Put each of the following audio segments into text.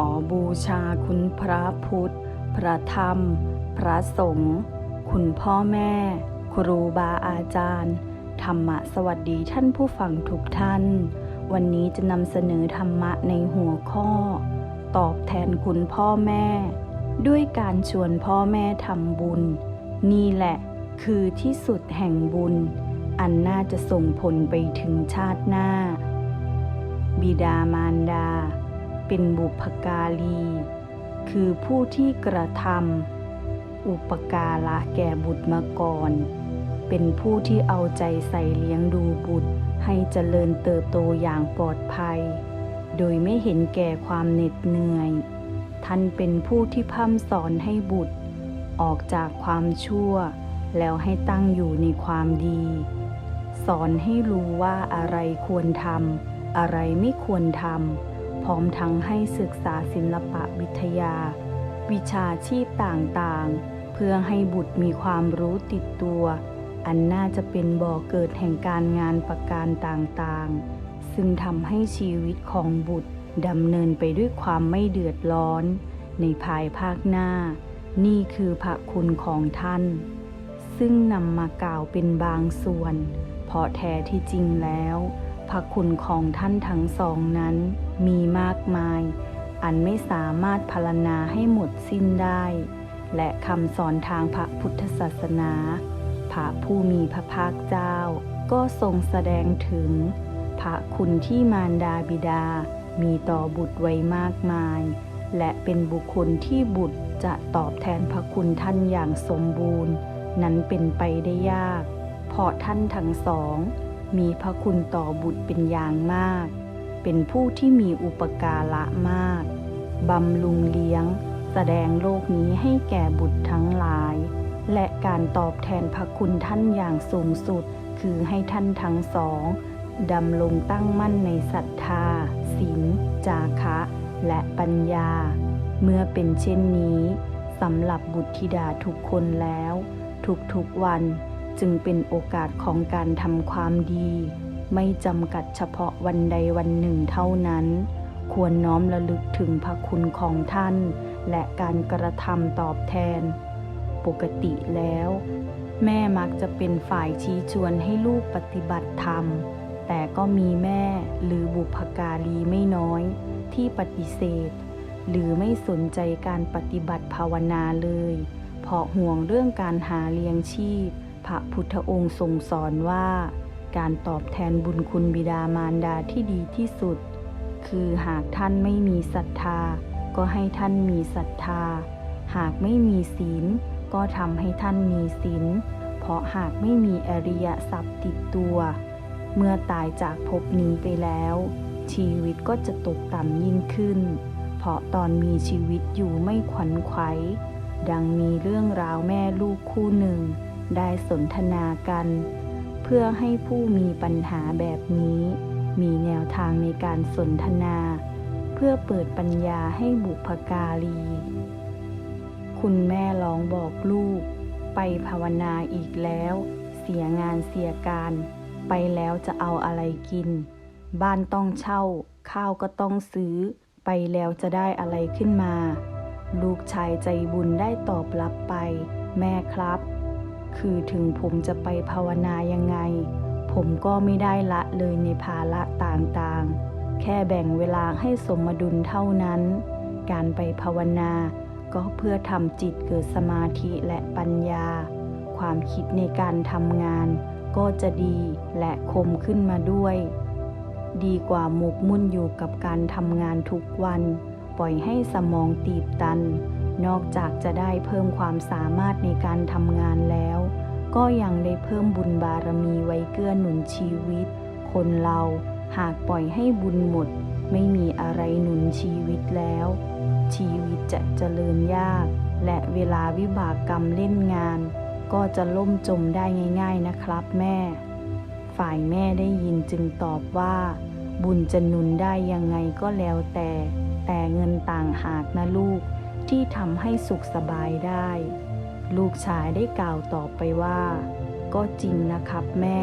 อบูชาคุณพระพุทธ พระธรรม พระสงฆ์ คุณพ่อแม่ ครูบาอาจารย์ ธรรมะสวัสดีท่านผู้ฟังทุกท่าน วันนี้จะนำเสนอธรรมะในหัวข้อ ตอบแทนคุณพ่อแม่ ด้วยการชวนพ่อแม่ทำบุญ นี่แหละ คือที่สุดแห่งบุญ อันน่าจะส่งผลไปถึงชาติหน้า บิดามารดา เป็นบุพการี คือผู้ที่กระทำอุปการะแก่บุตรมาก่อน เป็นผู้ที่เอาใจใส่เลี้ยงดูบุตรให้เจริญเติบโตอย่างปลอดภัย โดยไม่เห็นแก่ความเหน็ดเหนื่อย ท่านเป็นผู้ที่พร่ำสอนให้บุตร ออกจากความชั่ว แล้วให้ตั้งอยู่ในความดี สอนให้รู้ว่าอะไรควรทำอะไรไม่ควรทำ พร้อมทั้งให้ศึกษาศิลปะวิทยา วิชาชีพต่างๆ เพื่อให้บุตรมีความรู้ติดตัว อันน่าจะเป็นบ่อเกิดแห่งการงานประการต่างๆ ซึ่งทำให้ชีวิตของบุตรดำเนินไปด้วยความไม่เดือดร้อน ในภายภาคหน้า นี่คือพระคุณของท่าน ซึ่งนำมากล่าวเป็นบางส่วน เพราะแท้ที่จริงแล้ว พระคุณของท่านทั้งสองนั้น มีมากมาย อันไม่สามารถพรรณนาให้หมดสิ้นได้ และคำสอนทางพระพุทธศาสนา พระผู้มีพระภาคเจ้า ก็ทรงแสดงถึง พระคุณที่มารดาบิดา มีต่อบุตรไว้มากมาย และเป็นบุคคลที่บุตรจะตอบแทนพระคุณท่านอย่างสมบูรณ์ นั้นเป็นไปได้ยาก เพราะท่านทั้งสอง มีพระคุณต่อบุตรเป็นอย่างมาก เป็นผู้ที่มีอุปการะมาก บำรุงเลี้ยง แสดงโลกนี้ให้แก่บุตรทั้งหลาย และการตอบแทนพระคุณท่านอย่างสูงสุด คือให้ท่านทั้งสองดำรงตั้งมั่นในศรัทธาศีลจาคะ และปัญญา เมื่อเป็นเช่นนี้สำหรับบุตรธิดาทุกคนแล้ว ทุกๆวันจึงเป็นโอกาสของการทำความดี ไม่จำกัดเฉพาะวันใดวันหนึ่งเท่านั้น ควรน้อมระลึกถึงพระคุณของท่าน และการกระทำตอบแทน ปกติแล้ว แม่มักจะเป็นฝ่ายชี้ชวนให้ลูกปฏิบัติธรรม แต่ก็มีแม่หรือบุพการีไม่น้อย ที่ปฏิเสธ หรือไม่สนใจการปฏิบัติภาวนาเลย เพราะห่วงเรื่องการหาเลี้ยงชีพ พระพุทธองค์ทรงสอนว่า การตอบแทนบุญคุณบิดามารดาที่ดีที่สุด คือหากท่านไม่มีศรัทธา ก็ให้ท่านมีศรัทธา หากไม่มีศีล ก็ทำให้ท่านมีศีล เพราะหากไม่มีอริยทรัพย์ติดตัว เมื่อตายจากภพนี้ไปแล้ว ชีวิตก็จะตกต่ำยิ่งขึ้น เพราะตอนมีชีวิตอยู่ไม่ขวัญไขวดังมีเรื่องราวแม่ลูกคู่หนึ่ง ได้สนทนากัน พื่อให้ผู้มีปัญหาแบบนี้ มีแนวทางในการสนทนา เพื่อเปิดปัญญาให้บุพการี คุณแม่ร้องบอกลูก ไปภาวนาอีกแล้ว เสียงานเสียการ ไปแล้วจะเอาอะไรกิน บ้านต้องเช่า ข้าวก็ต้องซื้อ ไปแล้วจะได้อะไรขึ้นมา ลูกชายใจบุญได้ตอบรับไป แม่ครับ คือถึงผมจะไปภาวนายังไง ผมก็ไม่ได้ละเลยในภาระต่างๆ แค่แบ่งเวลาให้สมดุลเท่านั้น การไปภาวนาก็เพื่อทำจิตเกิดสมาธิและปัญญา ความคิดในการทำงาน ก็จะดีและคมขึ้นมาด้วย ดีกว่าหมกมุ่นอยู่กับการทำงานทุกวัน ปล่อยให้สมองตีบตัน นอกจากจะได้เพิ่มความสามารถในการทำงานแล้ว ก็ยังได้เพิ่มบุญบารมีไว้เกื้อหนุนชีวิต คนเราหากปล่อยให้บุญหมด ไม่มีอะไรหนุนชีวิตแล้ว ชีวิตจะเจริญยาก และเวลาวิบากกรรมเล่นงาน ก็จะล่มจมได้ง่าย ๆนะครับแม่ ฝ่ายแม่ได้ยินจึงตอบว่า บุญจะหนุนได้ยังไงก็แล้วแต่ แต่เงินต่างหากนะลูก ที่ทำให้สุขสบายได้ ลูกชายได้กล่าวตอบไปว่า ก็จริงนะครับแม่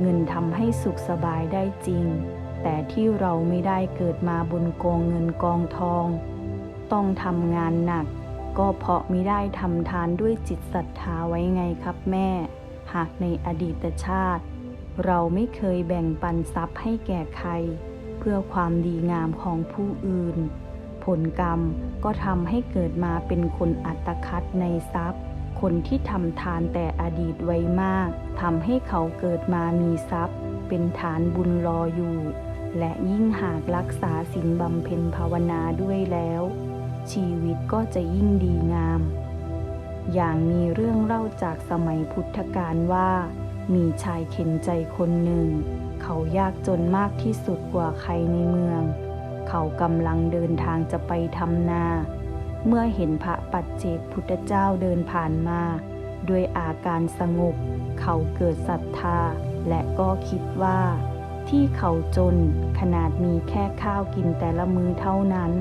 เงินทำให้สุขสบายได้จริง แต่ที่เราไม่ได้เกิดมาบนกองเงินกองทอง ต้องทำงานหนัก ก็เพราะมิได้ทำทานด้วยจิตศรัทธาไว้ไงครับแม่ หากในอดีตชาติ เราไม่เคยแบ่งปันทรัพย์ให้แก่ใคร เพื่อความดีงามของผู้อื่น ลกรรมก็ทำให้เกิดมาเป็นคนอัตคัดในทรัพย์ คนที่ทำทานแต่อดีตไว้มากทำให้เขาเกิดมามีทรัพย์ เป็นฐานบุญรออยู่ และยิ่งหากรักษาศีลบำเพ็ญภาวนาด้วยแล้ว ชีวิตก็จะยิ่งดีงาม อย่างมีเรื่องเล่าจากสมัยพุทธกาลว่า มีชายเข็นใจคนหนึ่ง เขายากจนมากที่สุดกว่าใครในเมือง เขากำลังเดินทางจะไปทำนา เมื่อเห็นพระปัจเจกพุทธเจ้าเดินผ่านมา ด้วยอาการสงบ เขาเกิดศรัทธา และก็คิดว่า ที่เขาจนขนาดมีแค่ข้าวกินแต่ละมื้อเท่านั้น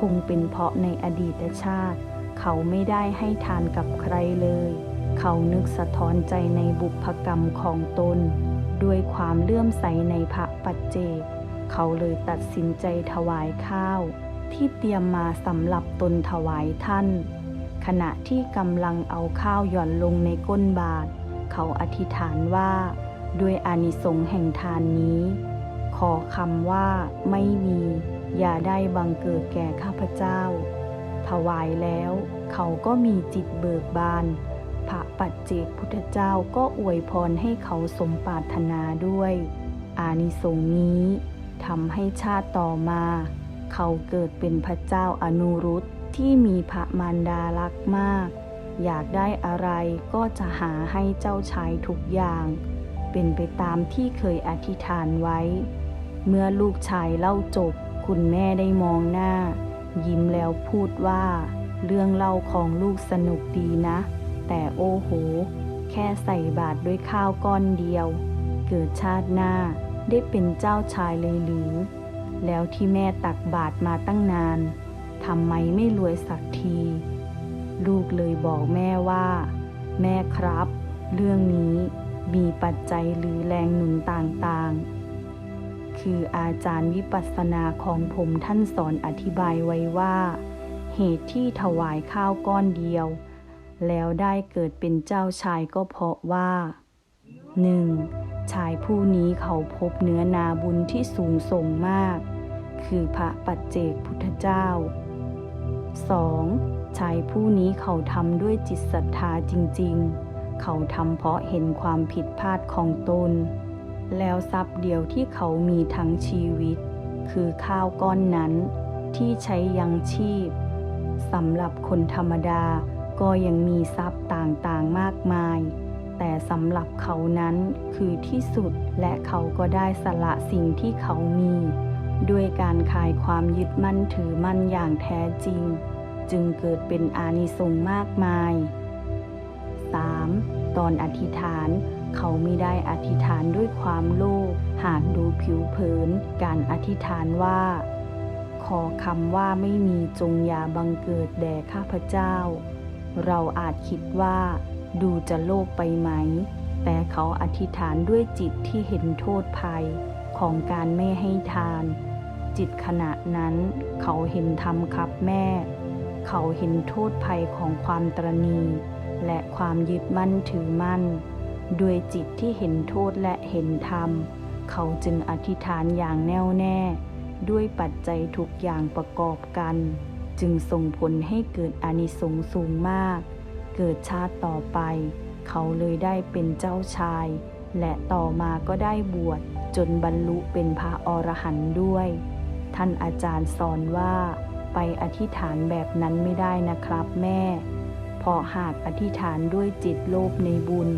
คงเป็นเพราะในอดีตชาติ เขาไม่ได้ให้ทานกับใครเลย เขานึกสะท้อนใจในบุพกรรมของตน ด้วยความเลื่อมใสในพระปัจเจก เขาเลยตัดสินใจถวายข้าว ที่เตรียมมาสำหรับตนถวายท่าน ขณะที่กำลังเอาข้าวหย่อนลงในก้นบาตรเขาอธิษฐานว่าด้วยอานิสงส์แห่งทานนี้ ขอคำว่าไม่มี อย่าได้บังเกิดแก่ข้าพเจ้า ถวายแล้วเขาก็มีจิตเบิกบาน พระปัจเจกพุทธเจ้าก็อวยพรให้เขาสมปรารถนาด้วย อานิสงส์นี้ ทำให้ชาติต่อมา เขาเกิดเป็นพระเจ้าอนุรุตที่มีพระมารดารักมาก อยากได้อะไรก็จะหาให้เจ้าชายทุกอย่าง เป็นไปตามที่เคยอธิษฐานไว้ เมื่อลูกชายเล่าจบ คุณแม่ได้มองหน้า ยิ้มแล้วพูดว่า เรื่องเล่าของลูกสนุกดีนะ แต่โอ้โห แค่ใส่บาตรด้วยข้าวก้อนเดียว เกิดชาติหน้า ได้เป็นเจ้าชายเลยหรือ แล้วที่แม่ตักบาตรมาตั้งนานทำไมไม่รวยสักที ลูกเลยบอกแม่ว่า แม่ครับ เรื่องนี้มีปัจจัยหรือแรงหนุนต่างๆ คืออาจารย์วิปัสสนาของผมท่านสอนอธิบายไว้ว่า เหตุที่ถวายข้าวก้อนเดียว แล้วได้เกิดเป็นเจ้าชายก็เพราะว่า 1. ชายผู้นี้เขาพบเนื้อนาบุญที่สูงส่งมาก คือพระปัจเจกพุทธเจ้า 2. ชายผู้นี้เขาทำด้วยจิตศรัทธาจริงๆ เขาทำเพราะเห็นความผิดพลาดของตน แล้วทรัพย์เดียวที่เขามีทั้งชีวิต คือข้าวก้อนนั้นที่ใช้ยังชีพสำหรับคนธรรมดาก็ยังมีทรัพย์ต่างๆมากมาย แต่สำหรับเขานั้นคือที่สุดและเขาก็ได้สละสิ่งที่เขามี ด้วยการคลายความยึดมั่นถือมั่นอย่างแท้จริง จึงเกิดเป็นอานิสงส์มากมาย 3. ตอนอธิษฐานเขาไม่ได้อธิษฐานด้วยความโลภหากดูผิวเผิน การอธิษฐานว่า ขอคำว่าไม่มีจงยาบังเกิดแด่ข้าพเจ้า เราอาจคิดว่า ดูจะโลภไปไหม แต่เขาอธิษฐานด้วยจิตที่เห็นโทษภัยของการไม่ให้ทาน จิตขณะนั้นเขาเห็นธรรมครับแม่ เขาเห็นโทษภัยของความตรณีและความยึดมั่นถือมั่น ด้วยจิตที่เห็นโทษและเห็นธรรม เขาจึงอธิษฐานอย่างแน่วแน่ ด้วยปัจจัยทุกอย่างประกอบกัน จึงส่งผลให้เกิดอานิสงส์สูงมาก เกิดชาติต่อไป เขาเลยได้เป็นเจ้าชาย และต่อมาก็ได้บวชจนบรรลุเป็นพระอรหันต์ด้วย ท่านอาจารย์สอนว่า ไปอธิษฐานแบบนั้นไม่ได้นะครับแม่ เพราะหากอธิษฐานด้วยจิตโลภในบุญ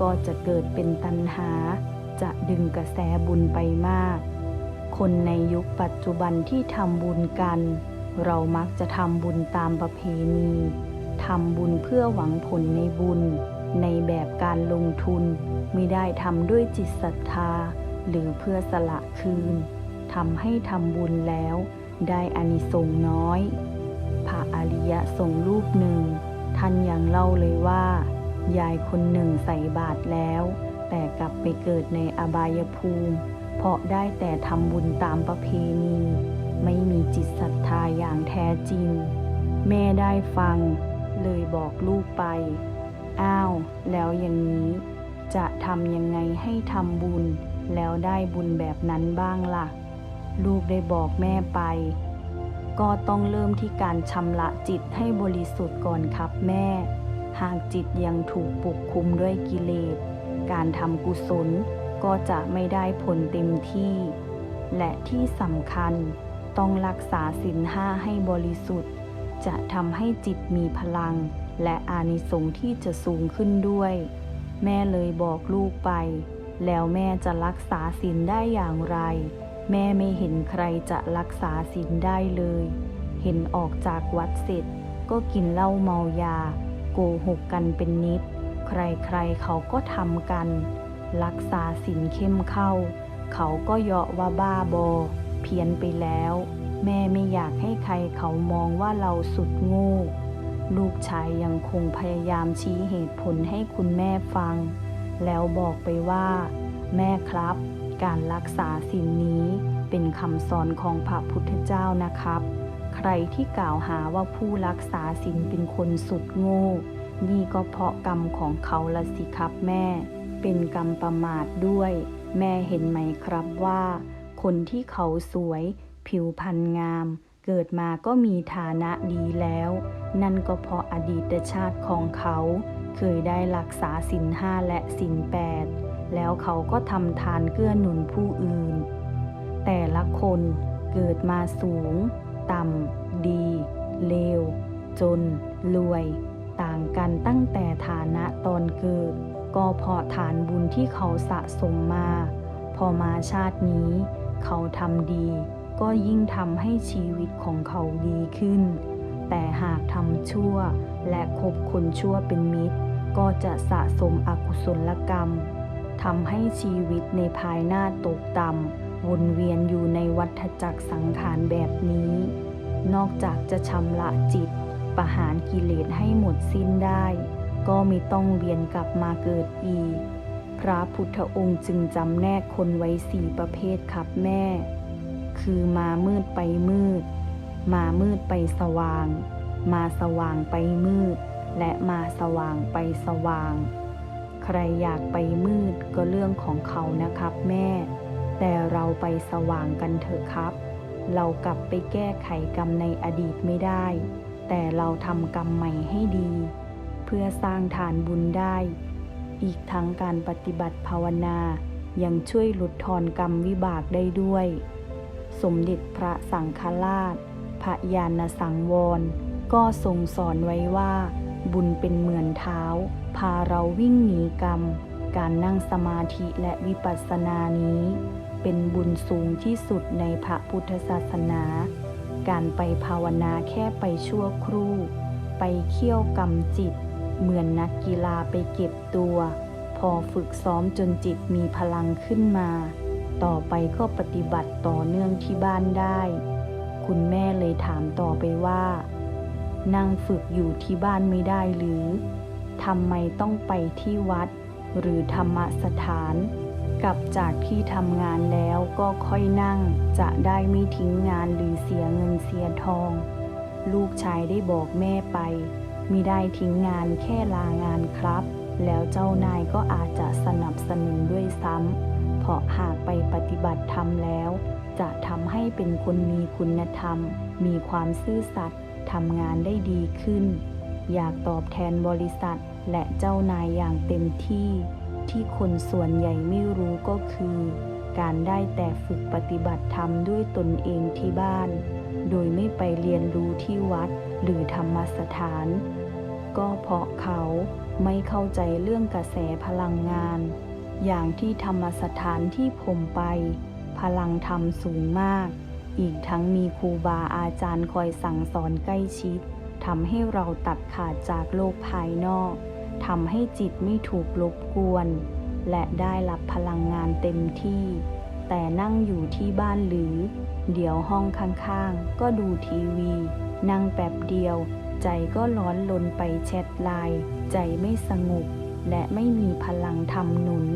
ก็จะเกิดเป็นตัณหา จะดึงกระแสบุญไปมาก คนในยุคปัจจุบันที่ทำบุญกัน เรามักจะทำบุญตามประเพณี ทำบุญเพื่อหวังผลในบุญ ในแบบการลงทุนไม่ได้ทำด้วยจิตศรัทธา หรือเพื่อสละคืนทำให้ทำบุญแล้ว ได้อานิสงส์น้อย พระอริยสงฆ์รูปหนึ่ง ท่านยังเล่าเลยว่า ยายคนหนึ่งใส่บาตรแล้ว แต่กลับไปเกิดในอบายภูมิ เพราะได้แต่ทำบุญตามประเพณี ไม่มีจิตศรัทธาอย่างแท้จริง แม่ได้ฟัง เลยบอกลูกไป อ้าว แล้วอย่างนี้ จะทำยังไงให้ทำบุญ แล้วได้บุญแบบนั้นบ้างล่ะ ลูกได้บอกแม่ไป ก็ต้องเริ่มที่การชำระจิตให้บริสุทธิ์ก่อนครับแม่ หากจิตยังถูกปกคุมด้วยกิเลส การทำกุศลก็จะไม่ได้ผลเต็มที่ และที่สำคัญต้องรักษาศีลห้าให้บริสุทธิ์ จะทำให้จิตมีพลัง และอานิสงส์ที่จะสูงขึ้นด้วย แม่เลยบอกลูกไป แล้วแม่จะรักษาศีลได้อย่างไร แม่ไม่เห็นใครจะรักษาศีลได้เลย เห็นออกจากวัดเสร็จ ก็กินเหล้าเมายา โกหกกันเป็นนิด ใครๆเขาก็ทำกัน รักษาศีลเข้มเข้า เขาก็เยาะว่าบ้าบอ เพี้ยนไปแล้ว แม่ไม่อยากให้ใครเขามองว่าเราสุดโง่ ลูกชายยังคงพยายามชี้เหตุผลให้คุณแม่ฟัง แล้วบอกไปว่า แม่ครับ การรักษาศีลนี้เป็นคำสอนของพระพุทธเจ้านะครับ ใครที่กล่าวหาว่าผู้รักษาศีลเป็นคนสุดโง่ นี่ก็เพราะกรรมของเขาละสิครับแม่ เป็นกรรมประมาทด้วย แม่เห็นไหมครับว่า คนที่เขาสวย ผิวพรรณงาม เกิดมาก็มีฐานะดีแล้ว นั่นก็เพราะอดีตชาติของเขา เคยได้รักษาศีลห้าและศีลแปดแล้วเขาก็ทำทานเกื้อหนุนผู้อื่น แต่ละคนเกิดมาสูง ต่ำ ดี เลว จน รวย ต่างกันตั้งแต่ฐานะตอนเกิด ก็เพราะฐานบุญที่เขาสะสมมา พอมาชาตินี้ เขาทำดี ก็ยิ่งทำให้ชีวิตของเขาดีขึ้น แต่หากทำชั่วและคบคนชั่วเป็นมิตร ก็จะสะสมอกุศลกรรมทำให้ชีวิตในภายหน้าตกต่ำวนเวียนอยู่ในวัฏจักรสังขารแบบนี้ นอกจากจะชำระจิต ประหารกิเลสให้หมดสิ้นได้ ก็ไม่ต้องเวียนกลับมาเกิดอีก พระพุทธองค์จึงจำแนกคนไว้สี่ประเภทครับแม่ คือมามืดไปมืด มามืดไปสว่าง มาสว่างไปมืด และมาสว่างไปสว่าง ใครอยากไปมืดก็เรื่องของเขานะครับแม่ แต่เราไปสว่างกันเถอะครับ เรากลับไปแก้ไขกรรมในอดีตไม่ได้ แต่เราทำกรรมใหม่ให้ดี เพื่อสร้างฐานบุญได้ อีกทั้งการปฏิบัติภาวนายังช่วยหลุดทอนกรรมวิบากได้ด้วย สมเด็จพระสังฆราช พระยาณสังวร ก็ทรงสอนไว้ว่า บุญเป็นเหมือนเท้า พาเราวิ่งหนีกรรม การนั่งสมาธิและวิปัสสนานี้ เป็นบุญสูงที่สุดในพระพุทธศาสนา การไปภาวนาแค่ไปชั่วครู่ ไปเคี่ยวกรรมจิต เหมือนนักกีฬาไปเก็บตัว พอฝึกซ้อมจนจิตมีพลังขึ้นมา ต่อไปก็ปฏิบัติต่อเนื่องที่บ้านได้ คุณแม่เลยถามต่อไปว่า นั่งฝึกอยู่ที่บ้านไม่ได้หรือทำไมต้องไปที่วัด หรือธรรมสถาน กลับจากที่ทำงานแล้วก็ค่อยนั่ง จะได้ไม่ทิ้งงานหรือเสียเงินเสียทอง ลูกชายได้บอกแม่ไปมิได้ทิ้งงานแค่ลางานครับ แล้วเจ้านายก็อาจจะสนับสนุนด้วยซ้ำ เพราะหากไปปฏิบัติธรรมแล้ว จะทำให้เป็นคนมีคุณธรรม มีความซื่อสัตย์ทำงานได้ดีขึ้น อยากตอบแทนบริษัทและเจ้านายอย่างเต็มที่ ที่คนส่วนใหญ่ไม่รู้ก็คือ การได้แต่ฝึกปฏิบัติธรรมด้วยตนเองที่บ้าน โดยไม่ไปเรียนรู้ที่วัดหรือธรรมสถาน ก็เพราะเขาไม่เข้าใจเรื่องกระแสพลังงาน อย่างที่ธรรมสถานที่ผมไป พลังธรรมสูงมาก อีกทั้งมีครูบาอาจารย์คอยสั่งสอนใกล้ชิดทำให้เราตัดขาดจากโลกภายนอกทำให้จิตไม่ถูกรบกวน และได้รับพลังงานเต็มที่ แต่นั่งอยู่ที่บ้านหรือ เดี๋ยวห้องข้างๆ ก็ดูทีวี นั่งแป๊บเดียว ใจก็ร้อนลนไปแชทไลน์ใจไม่สงบ และไม่มีพลังทำหนุน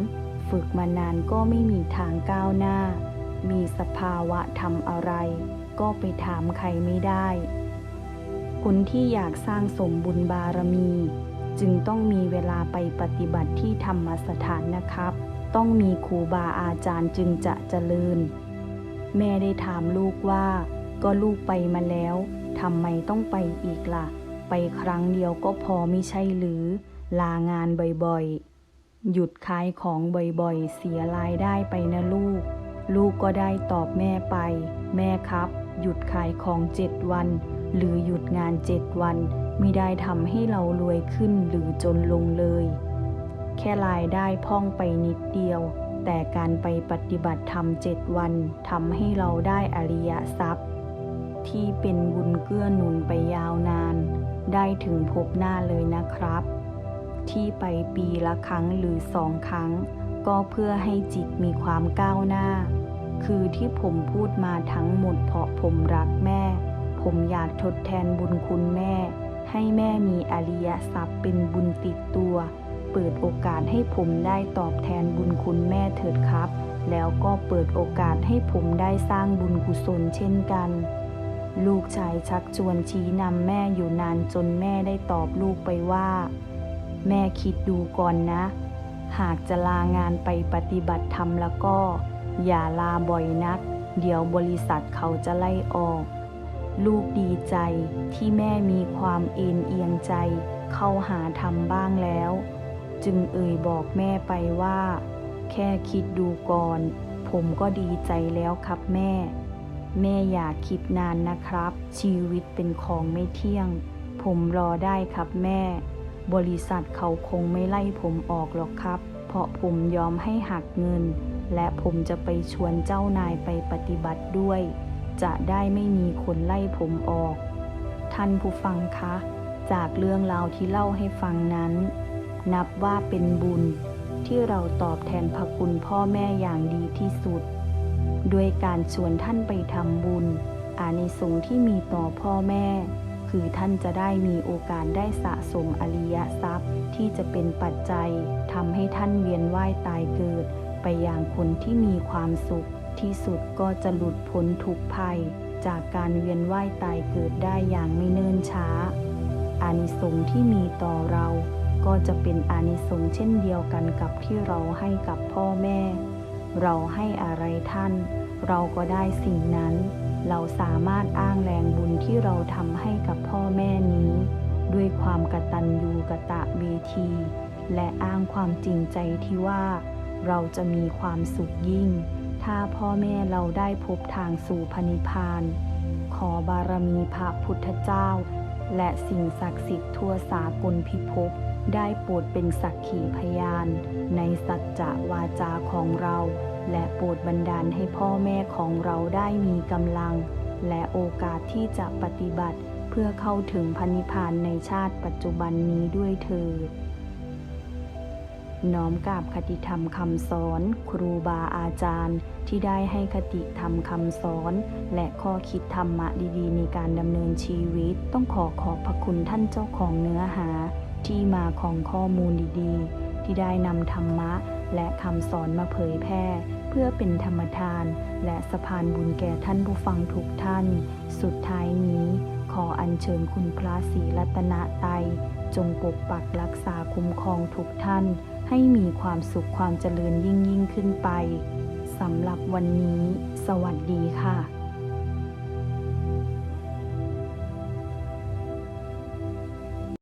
ฝึกมานานก็ไม่มีทางก้าวหน้า มีสภาวะทำอะไร ก็ไปถามใครไม่ได้ คนที่อยากสร้างสมบุญบารมี จึงต้องมีเวลาไปปฏิบัติที่ธรรมสถานนะครับ ต้องมีครูบาอาจารย์จึงจะเจริญ แม่ได้ถามลูกว่า ก็ลูกไปมาแล้วทำไมต้องไปอีกล่ะ ไปครั้งเดียวก็พอไม่ใช่หรือ ลางานบ่อยๆ หยุดขายของบ่อยๆ เสียรายได้ไปนะลูก ลูกก็ได้ตอบแม่ไป แม่ครับ หยุดขายของเจ็ดวัน หรือหยุดงานเจ็ดวันไม่ได้ทำให้เรารวยขึ้นหรือจนลงเลย แค่รายได้พ่องไปนิดเดียว แต่การไปปฏิบัติธรรมเจ็ดวันทำให้เราได้อริยทรัพย์ ที่เป็นบุญเกื้อหนุนไปยาวนาน ได้ถึงพบหน้าเลยนะครับ ที่ไปปีละครั้งหรือสองครั้ง ก็เพื่อให้จิตมีความก้าวหน้า คือที่ผมพูดมาทั้งหมดเพราะผมรักแม่ ผมอยากทดแทนบุญคุณแม่ ให้แม่มีอริยทรัพย์เป็นบุญติดตัว เปิดโอกาสให้ผมได้ตอบแทนบุญคุณแม่เถิดครับ แล้วก็เปิดโอกาสให้ผมได้สร้างบุญกุศลเช่นกันลูกชายชักชวนชี้นำแม่อยู่นานจนแม่ได้ตอบลูกไปว่า แม่คิดดูก่อนนะ หากจะลางานไปปฏิบัติธรรมแล้วก็ อย่าลาบ่อยนัก เดี๋ยวบริษัทเขาจะไล่ออก ลูกดีใจที่แม่มีความเอ็นเอียงใจ เข้าหาธรรมบ้างแล้ว จึงเอ่ยบอกแม่ไปว่า แค่คิดดูก่อน ผมก็ดีใจแล้วครับแม่ แม่อย่าคิดนานนะครับ ชีวิตเป็นของไม่เที่ยง ผมรอได้ครับแม่ บริษัทเขาคงไม่ไล่ผมออกหรอกครับ เพราะผมยอมให้หักเงิน และผมจะไปชวนเจ้านายไปปฏิบัติด้วย จะได้ไม่มีคนไล่ผมออก ท่านผู้ฟังคะ จากเรื่องราวที่เล่าให้ฟังนั้น นับว่าเป็นบุญที่เราตอบแทนพระคุณพ่อแม่อย่างดีที่สุด ด้วยการชวนท่านไปทำบุญอานิสงส์ที่มีต่อพ่อแม่ คือท่านจะได้มีโอกาสได้สะสมอริยทรัพย์ที่จะเป็นปัจจัยทำให้ท่านเวียนว่ายตายเกิด ไปอย่างคนที่มีความสุข ที่สุดก็จะหลุดพ้นทุกภัย จากการเวียนว่ายตายเกิดได้อย่างไม่เนิ่นช้า อานิสงส์ที่มีต่อเรา ก็จะเป็นอานิสงส์เช่นเดียวกันกับที่เราให้กับพ่อแม่ เราให้อะไรท่าน เราก็ได้สิ่งนั้น เราสามารถอ้างแรงบุญที่เราทำให้กับพ่อแม่นี้ ด้วยความกตัญญูกะตะเวที และอ้างความจริงใจที่ว่า เราจะมีความสุขยิ่ง ถ้าพ่อแม่เราได้พบทางสู่พระนิพพาน ขอบารมีพระพุทธเจ้า และสิ่งศักดิ์สิทธิ์ทั่วสากลพิภพได้โปรดเป็นสักขีพยาน ในสัจจะวาจาของเรา และโปรดบันดาลให้พ่อแม่ของเราได้มีกำลัง และโอกาสที่จะปฏิบัติเพื่อเข้าถึงพันิพานในชาติปัจจุบันนี้ด้วยเถิดน้อมกราบคติธรรมคำสอน ครูบาอาจารย์ ที่ได้ให้คติธรรมคำสอน และข้อคิดธรรมะดีๆ ในการดำเนินชีวิต ต้องขอขอบพระคุณท่านเจ้าของเนื้อหา ที่มาของข้อมูลดีๆ ที่ได้นำธรรมะ และคำสอนมาเผยแพร่ พื่อเป็นธรรมทาน และสะพานบุญแก่ท่านผู้ฟังทุกท่าน สุดท้ายนี้ ขออัญเชิญคุณพระศรีรัตนไตยจงปกปักรักษาคุ้มครองทุกท่าน ให้มีความสุขความเจริญยิ่งยิ่งขึ้นไปสำหรับวันนี้ สวัสดีค่ะ